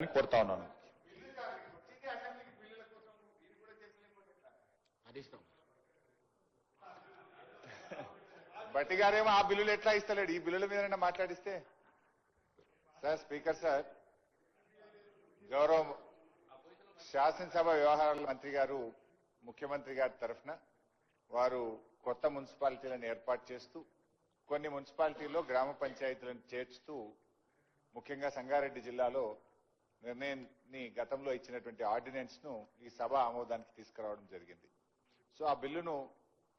కోరుతా ఉన్నాను. బట్టి గారేమో ఆ బిల్లులు ఎట్లా ఇస్తలేడు? ఈ బిల్లుల మీద మాట్లాడిస్తే? సార్ స్పీకర్ సార్ గౌరవ శాసనసభ వ్యవహారాల మంత్రి గారు ముఖ్యమంత్రి గారి తరఫున వారు కొత్త మున్సిపాలిటీలను ఏర్పాటు చేస్తూ కొన్ని మున్సిపాలిటీల్లో గ్రామ పంచాయతీలను చేర్చుతూ ముఖ్యంగా సంగారెడ్డి జిల్లాలో నిర్ణయాన్ని గతంలో ఇచ్చినటువంటి ఆర్డినెన్స్ను ఈ సభ ఆమోదానికి తీసుకురావడం జరిగింది. సో ఆ బిల్లును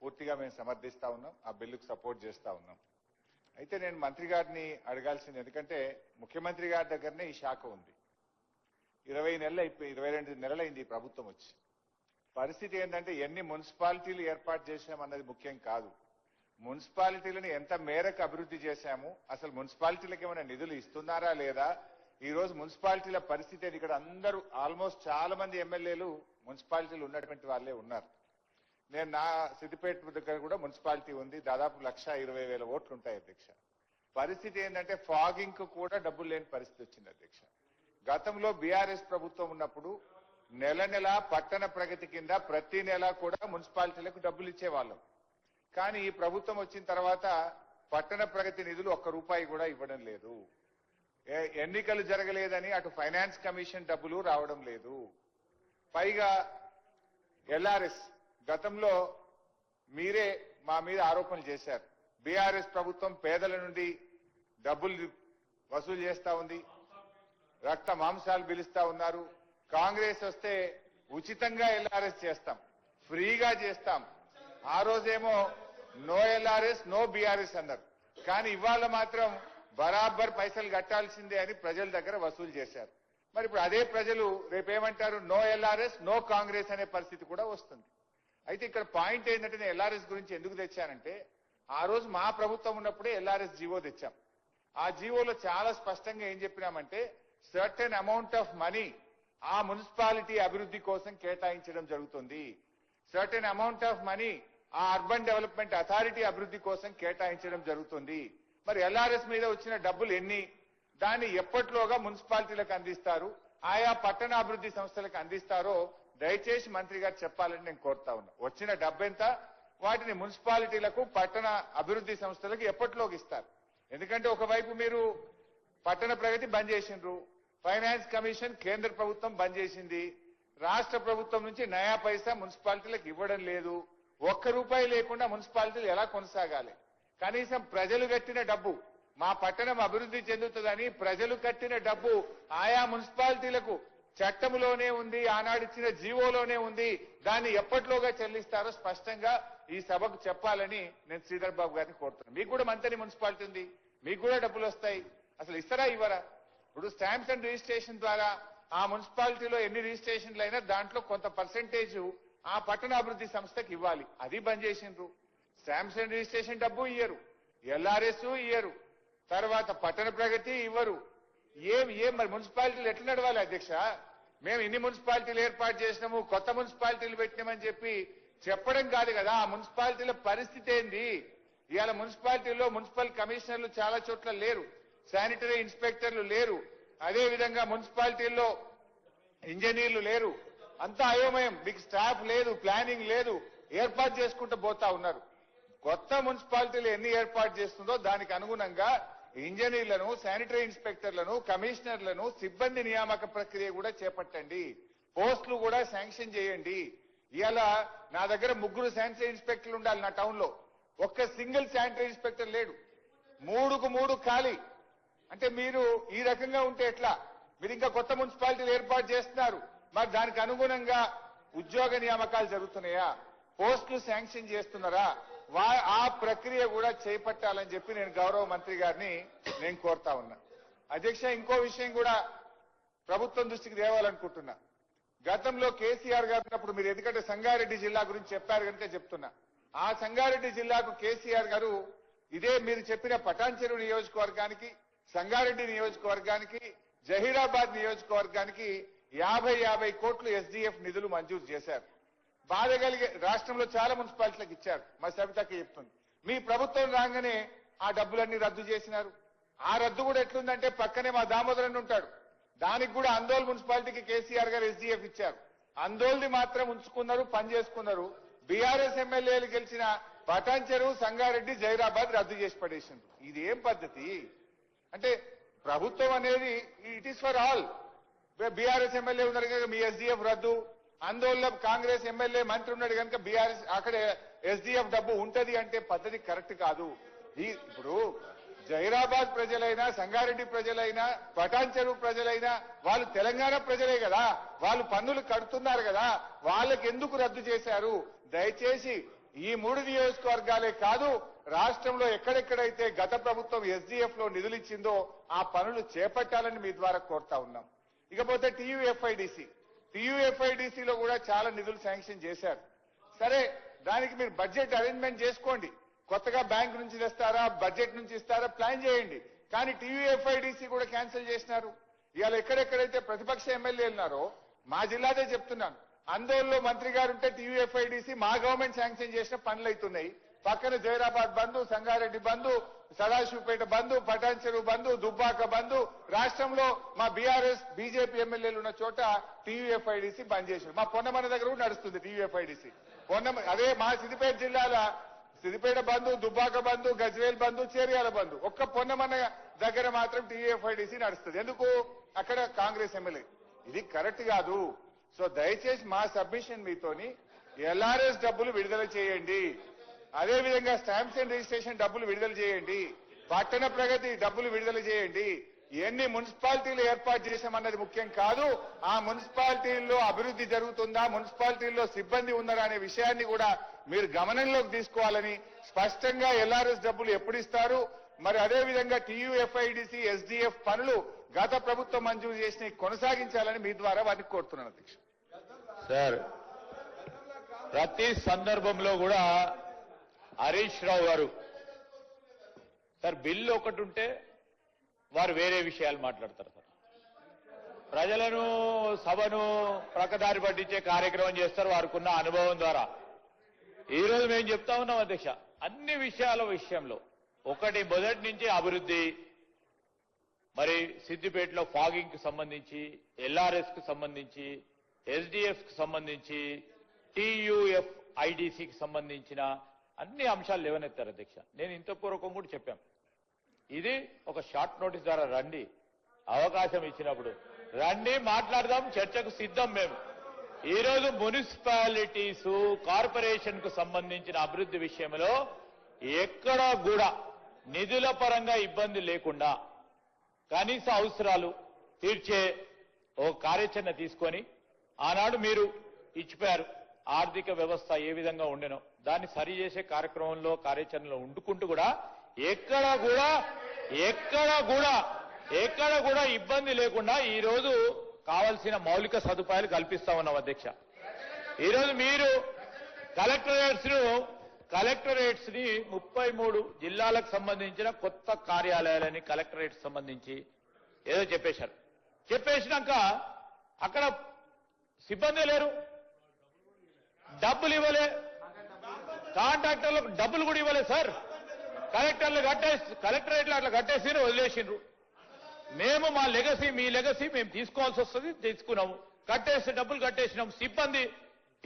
పూర్తిగా మేము సమర్థిస్తా ఉన్నాం ఆ బిల్లుకు సపోర్ట్ చేస్తా ఉన్నాం. అయితే నేను మంత్రి గారిని అడగాల్సింది ఎందుకంటే ముఖ్యమంత్రి గారి దగ్గరనే ఈ శాఖ ఉంది. ఇరవై నెలలు అయిపోయి ఇరవై రెండు నెలలైంది ఈ ప్రభుత్వం వచ్చి. పరిస్థితి ఏంటంటే ఎన్ని మున్సిపాలిటీలు ఏర్పాటు చేశామన్నది ముఖ్యం కాదు. మున్సిపాలిటీలను ఎంత మేరకు అభివృద్ధి చేశాము అసలు మున్సిపాలిటీలకు ఏమైనా నిధులు ఇస్తున్నారా లేదా ఈ రోజు మున్సిపాలిటీల పరిస్థితి అది ఇక్కడ అందరూ ఆల్మోస్ట్ చాలా మంది ఎమ్మెల్యేలు మున్సిపాలిటీలు ఉన్నటువంటి వాళ్ళే ఉన్నారు. నేను నా సిద్దిపేట దగ్గర కూడా మున్సిపాలిటీ ఉంది. దాదాపు లక్ష ఇరవై వేల ఓట్లు ఉంటాయి అధ్యక్ష. పరిస్థితి ఏంటంటే ఫాగింగ్కు కూడా డబ్బులు లేని పరిస్థితి వచ్చింది అధ్యక్ష. గతంలో బీఆర్ఎస్ ప్రభుత్వం ఉన్నప్పుడు నెల నెల పట్టణ ప్రగతి కింద ప్రతి నెల కూడా మున్సిపాలిటీలకు డబ్బులు ఇచ్చేవాళ్ళం. కానీ ఈ ప్రభుత్వం వచ్చిన తర్వాత పట్టణ ప్రగతి నిధులు ఒక్క రూపాయి కూడా ఇవ్వడం లేదు. ఎన్నికలు జరగలేదని అటు ఫైనాన్స్ కమిషన్ డబ్బులు రావడం లేదు. పైగా ఎల్ఆర్ఎస్ గతంలో మీరే మా మీద ఆరోపణలు చేశారు. బీఆర్ఎస్ ప్రభుత్వం పేదల నుండి డబ్బులు వసూలు చేస్తా ఉంది రక్త మాంసాలు పిలుస్తా ఉన్నారు. కాంగ్రెస్ వస్తే ఉచితంగా ఎల్ఆర్ఎస్ చేస్తాం ఫ్రీగా చేస్తాం. ఆ రోజేమో నో ఎల్ఆర్ఎస్ నో బీఆర్ఎస్ అన్నారు. కానీ ఇవాళ మాత్రం బరాబర్ పైసలు కట్టాల్సిందే అని ప్రజల దగ్గర వసూలు చేశారు. మరి ఇప్పుడు అదే ప్రజలు రేపేమంటారు? నో ఎల్ఆర్ఎస్ నో కాంగ్రెస్ అనే పరిస్థితి కూడా వస్తుంది. అయితే ఇక్కడ పాయింట్ ఏంటంటే నేను ఎల్ఆర్ఎస్ గురించి ఎందుకు తెచ్చానంటే ఆ రోజు మా ప్రభుత్వం ఉన్నప్పుడే ఎల్ఆర్ఎస్ జీవో తెచ్చాం. ఆ జీవోలో చాలా స్పష్టంగా ఏం చెప్పినామంటే సర్టెన్ అమౌంట్ ఆఫ్ మనీ ఆ మున్సిపాలిటీ అభివృద్ధి కోసం కేటాయించడం జరుగుతుంది. సర్టెన్ అమౌంట్ ఆఫ్ మనీ ఆ అర్బన్ డెవలప్మెంట్ అథారిటీ అభివృద్ధి కోసం కేటాయించడం జరుగుతుంది. మరి ఎల్ఆర్ఎస్ మీద వచ్చిన డబ్బులు ఎన్ని? దాన్ని ఎప్పట్లోగా మున్సిపాలిటీలకు అందిస్తారు? ఆయా పట్టణ అభివృద్ధి సంస్థలకు అందిస్తారో దయచేసి మంత్రి గారు చెప్పాలని నేను కోరుతా ఉన్నా. వచ్చిన డబ్బెంత? వాటిని మున్సిపాలిటీలకు పట్టణ అభివృద్ధి సంస్థలకు ఎప్పట్లోకి ఇస్తారు? ఎందుకంటే ఒకవైపు మీరు పట్టణ ప్రగతి బంద్ చేసిండ్రు ఫైనాన్స్ కమిషన్ కేంద్ర ప్రభుత్వం బంద్ చేసింది రాష్ట్ర ప్రభుత్వం నుంచి నయా పైసా మున్సిపాలిటీలకు ఇవ్వడం లేదు ఒక్క రూపాయి లేకుండా మున్సిపాలిటీలు ఎలా కొనసాగాలి? కనీసం ప్రజలు కట్టిన డబ్బు మా పట్టణం అభివృద్ధి చెందుతుందని ప్రజలు కట్టిన డబ్బు ఆయా మున్సిపాలిటీలకు చట్టంలోనే ఉంది ఆనాడిచ్చిన జీవోలోనే ఉంది. దాన్ని ఎప్పట్లోగా చెల్లిస్తారో స్పష్టంగా ఈ సభకు చెప్పాలని నేను శ్రీధర్ బాబు గారిని కోరుతున్నాను. మీకు కూడా మంత్రి మున్సిపాలిటీ ఉంది మీకు కూడా డబ్బులు వస్తాయి. అసలు ఇస్తారా ఇవ్వరా? ఇప్పుడు స్టాంప్స్ అండ్ రిజిస్ట్రేషన్ ద్వారా ఆ మున్సిపాలిటీలో ఎన్ని రిజిస్ట్రేషన్లు అయినా దాంట్లో కొంత పర్సెంటేజ్ ఆ పట్టణ అభివృద్ధి సంస్థకి ఇవ్వాలి. అది బంద్ చేసిండ్రు. శాంసంగ్ రిజిస్ట్రేషన్ డబ్బు ఇయ్యరు ఎల్ఆర్ఎస్ ఇయ్యరు తర్వాత పట్టణ ప్రగతి ఇవ్వరు. ఏం ఏం మరి మున్సిపాలిటీలు ఎట్లా నడవాలి అధ్యక్ష? మేము ఇన్ని మున్సిపాలిటీలు ఏర్పాటు చేసినాము కొత్త మున్సిపాలిటీలు పెట్టినామని చెప్పి చెప్పడం కాదు కదా ఆ మున్సిపాలిటీల పరిస్థితి ఏంది? ఇవాళ మున్సిపాలిటీలో మున్సిపల్ కమిషనర్లు చాలా చోట్ల లేరు శానిటరీ ఇన్స్పెక్టర్లు లేరు అదే విధంగా మున్సిపాలిటీల్లో ఇంజనీర్లు లేరు. అంతా అయోమయం మీకు స్టాఫ్ లేదు ప్లానింగ్ లేదు ఏర్పాటు చేసుకుంటూ పోతా ఉన్నారు. కొత్త మున్సిపాలిటీలు ఎన్ని ఏర్పాటు చేస్తుందో దానికి అనుగుణంగా ఇంజనీర్లను శానిటరీ ఇన్స్పెక్టర్లను కమిషనర్లను సిబ్బంది నియామక ప్రక్రియ కూడా చేపట్టండి. పోస్టులు కూడా శాంక్షన్ చేయండి. ఇలా నా దగ్గర ముగ్గురు శానిటరీ ఇన్స్పెక్టర్లు ఉండాలి నా టౌన్లో ఒక్క సింగిల్ శానిటరీ ఇన్స్పెక్టర్ లేడు. మూడుకు మూడు ఖాళీ. అంటే మీరు ఈ రకంగా ఉంటే ఎట్లా? మీరు ఇంకా కొత్త మున్సిపాలిటీలు ఏర్పాటు చేస్తున్నారు. మరి దానికి అనుగుణంగా ఉద్యోగ నియామకాలు జరుగుతున్నాయా? పోస్టులు శాంక్షన్ చేస్తున్నారా? వా- ఆ ప్రక్రియ కూడా చేపట్టాలని చెప్పి నేను గౌరవ మంత్రి గారిని నేను కోరుతా ఉన్నా. అధ్యక్ష ఇంకో విషయం కూడా ప్రభుత్వం దృష్టికి తేవాలనుకుంటున్నా. గతంలో కేసీఆర్ గారు ఉన్నప్పుడు మీరు ఎందుకంటే సంగారెడ్డి జిల్లా గురించి చెప్పారు కనుక చెప్తున్నా. ఆ సంగారెడ్డి జిల్లాకు కేసీఆర్ గారు ఇదే మీరు చెప్పిన పటాన్చెరు నియోజకవర్గానికి సంగారెడ్డి నియోజకవర్గానికి జహీరాబాద్ నియోజకవర్గానికి యాభై యాభై కోట్లు ఎస్డీఎఫ్ నిధులు మంజూరు చేశారు. బాధ కలిగే రాష్ట్రంలో చాలా మున్సిపాలిటీలకు ఇచ్చారు. మా సవితకి చెప్తుంది. మీ ప్రభుత్వం రాగానే ఆ డబ్బులన్నీ రద్దు చేసినారు. ఆ రద్దు కూడా ఎట్లుందంటే పక్కనే మా దామోదరన్ ఉంటాడు. దానికి కూడా అందోల్ మున్సిపాలిటీకి కేసీఆర్ గారు ఎస్డీఎఫ్ ఇచ్చారు. అందోల్ది మాత్రం ఉంచుకున్నారు పని చేసుకున్నారు. బీఆర్ఎస్ ఎమ్మెల్యేలు గెలిచిన పటాన్చెరు సంగారెడ్డి జైరాబాద్ రద్దు చేసి పడేసిండ్రు. ఇది ఏం పద్ధతి? అంటే ప్రభుత్వం అనేది it is for all BRS MLA ఉన్నారు కదా మీ ఎస్డీఎఫ్ రద్దు ఆందోళన కాంగ్రెస్ ఎమ్మెల్యే మంత్రి ఉన్నాడు కనుక బీఆర్ఎస్ అక్కడ ఎస్డీఎఫ్ డబ్బు ఉంటది అంటే పద్ధతి కరెక్ట్ కాదు. ఈ ఇప్పుడు జైరాబాద్ ప్రజలైనా సంగారెడ్డి ప్రజలైనా పటాన్ చెరువు ప్రజలైనా వాళ్ళు తెలంగాణ ప్రజలే కదా. వాళ్ళు పన్నులు కడుతున్నారు కదా. వాళ్ళకి ఎందుకు రద్దు చేశారు? దయచేసి ఈ మూడు నియోజకవర్గాలే కాదు రాష్ట్రంలో ఎక్కడెక్కడైతే గత ప్రభుత్వం ఎస్డీఎఫ్లో నిధులు ఇచ్చిందో ఆ పనులు చేపట్టాలని మీ ద్వారా కోరుతా ఉన్నాం. ఇకపోతే టీయూఎఫ్ఐడిసి టీయూఎఫ్ఐడిసిలో కూడా చాలా నిధులు శాంక్షన్ చేశారు. సరే దానికి మీరు బడ్జెట్ అరేంజ్మెంట్ చేసుకోండి. కొత్తగా బ్యాంక్ నుంచి తెస్తారా బడ్జెట్ నుంచి ఇస్తారా ప్లాన్ చేయండి. కానీ టీయూఎఫ్ఐడిసి కూడా క్యాన్సిల్ చేసినారు. ఇవాళ ఎక్కడెక్కడైతే ప్రతిపక్ష ఎమ్మెల్యేలు ఉన్నారో మా జిల్లాదే చెప్తున్నాను. అందోల్లో మంత్రి గారు ఉంటే టీయూఎఫ్ఐడిసి మా గవర్నమెంట్ శాంక్షన్ చేసిన పనులు అవుతున్నాయి పక్కన జైరాబాద్ బంధు సంగారెడ్డి బంధు సదాశివపేట బంధు పటాన్ చెరువు బంధు దుబ్బాక బంధు. రాష్ట్రంలో మా బీఆర్ఎస్ బీజేపీ ఎమ్మెల్యేలు ఉన్న చోట టీయూఎఫ్ఐడిసి బంద్ చేశారు. మా పొన్నమన దగ్గర కూడా నడుస్తుంది టీయూఎఫ్ఐడిసి పొన్నమ అదే మా సిద్దిపేట జిల్లాల సిద్దిపేట బంధు దుబ్బాక బంధు గజ్వేల్ బంధు చేరియాల బంధు. ఒక్క పొన్నమన్న దగ్గర మాత్రం టీయూఎఫ్ఐడిసి నడుస్తుంది. ఎందుకు? అక్కడ కాంగ్రెస్ ఎమ్మెల్యే. ఇది కరెక్ట్ కాదు. సో దయచేసి మా సబ్మిషన్ మీతోని ఎల్ఆర్ఎస్ డబ్బులు విడుదల చేయండి. అదే విధంగా స్టాంప్స్ అండ్ రిజిస్ట్రేషన్ డబ్బులు విడుదల చేయండి. పట్టణ ప్రగతి డబ్బులు విడుదల చేయండి. ఎన్ని మున్సిపాలిటీలు ఏర్పాటు చేశామన్నది ముఖ్యం కాదు. ఆ మున్సిపాలిటీల్లో అభివృద్ధి జరుగుతుందా మున్సిపాలిటీల్లో సిబ్బంది ఉన్నారా అనే విషయాన్ని కూడా మీరు గమనంలోకి తీసుకోవాలని స్పష్టంగా ఎల్ఆర్ఎస్ డబ్బులు ఎప్పుడు ఇస్తారు? మరి అదే విధంగా టీయూఎఫ్ఐడిసి ఎస్డిఎఫ్ పనులు గత ప్రభుత్వం మంజూరు చేసిన కొనసాగించాలని మీ ద్వారా వారిని కోరుతున్నాను అధ్యక్ష సార్ ప్రతి సందర్భంలో కూడా హరీష్ రావు గారు. సార్ బిల్లు ఒకటి ఉంటే వారు వేరే విషయాలు మాట్లాడతారు సార్. ప్రజలను సభను ప్రకదారి పట్టించే కార్యక్రమం చేస్తారు వారికున్న అనుభవం ద్వారా. ఈ రోజు మేము చెప్తా ఉన్నాం అధ్యక్ష అన్ని విషయాల విషయంలో. ఒకటి మొదటి నుంచి అభివృద్ధి మరి సిద్దిపేటలో ఫాగింగ్కు సంబంధించి ఎల్ఆర్ఎస్కు సంబంధించి ఎస్డిఎఫ్కు సంబంధించి టియుఎఫ్ ఐడిసికి సంబంధించిన అన్ని అంశాలు లేవనెత్తారు అధ్యక్ష. నేను ఇంత పూర్వకం కూడా చెప్పాం. ఇది ఒక షార్ట్ నోటీస్ ద్వారా రండి. అవకాశం ఇచ్చినప్పుడు రండి మాట్లాడదాం చర్చకు సిద్ధం మేము. ఈ రోజు మున్సిపాలిటీస్ కార్పొరేషన్కు సంబంధించిన అభివృద్ధి విషయంలో ఎక్కడా కూడా నిధుల పరంగా ఇబ్బంది లేకుండా కనీస అవసరాలు తీర్చే ఓ కార్యాచరణ తీసుకొని ఆనాడు మీరు ఇచ్చిపోయారు. ఆర్థిక వ్యవస్థ ఏ విధంగా ఉండెనో దాన్ని సరి చేసే కార్యక్రమంలో కార్యాచరణలో ఉండుకుంటూ కూడా ఎక్కడ కూడా ఎక్కడ కూడా ఎక్కడ కూడా ఇబ్బంది లేకుండా ఈరోజు కావలసిన మౌలిక సదుపాయాలు కల్పిస్తా ఉన్నాం అధ్యక్ష. ఈ రోజు మీరు కలెక్టరేట్స్ను కలెక్టరేట్స్ని ముప్పై మూడు జిల్లాలకు సంబంధించిన కొత్త కార్యాలయాలని కలెక్టరేట్ సంబంధించి ఏదో చెప్పేశారు. చెప్పేసినాక అక్కడ సిబ్బంది లేరు. డబ్బులు ఇవ్వలే. కాంట్రాక్టర్లకు డబ్బులు కూడా ఇవ్వలేదు సార్. కలెక్టర్లు కట్టేసి కలెక్టరేట్లు అట్లా కట్టేసి వదిలేసిండ్రు మేము మా లెగసీ మీ లెగసీ మేము తీసుకోవాల్సి వస్తుంది తీసుకున్నాము. కట్టేసి డబ్బులు కట్టేసినాం సిబ్బంది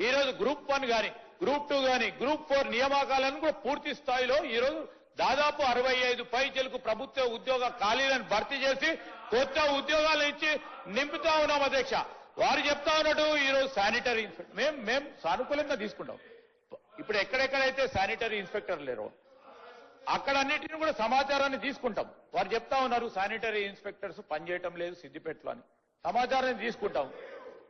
ఈ రోజు గ్రూప్ వన్ గాని గ్రూప్ టూ గాని గ్రూప్ ఫోర్ నియామకాలను కూడా పూర్తి స్థాయిలో ఈ రోజు దాదాపు అరవై ఐదు పైచలకు ప్రభుత్వ ఉద్యోగ ఖాళీలను భర్తీ చేసి కొత్త ఉద్యోగాలు ఇచ్చి నింపుతా ఉన్నాం అధ్యక్ష. వారు చెప్తా ఉన్నట్టు ఈరోజు శానిటరీ మేము మేము సానుకూలంగా తీసుకుంటాం. ఇప్పుడు ఎక్కడెక్కడైతే శానిటరీ ఇన్స్పెక్టర్ లేరో అక్కడ అన్నిటిని కూడా సమాచారాన్ని తీసుకుంటాం. వారు చెప్తా ఉన్నారు శానిటరీ ఇన్స్పెక్టర్స్ పనిచేయటం లేదు సిద్దిపేటలో అని. సమాచారాన్ని తీసుకుంటాం.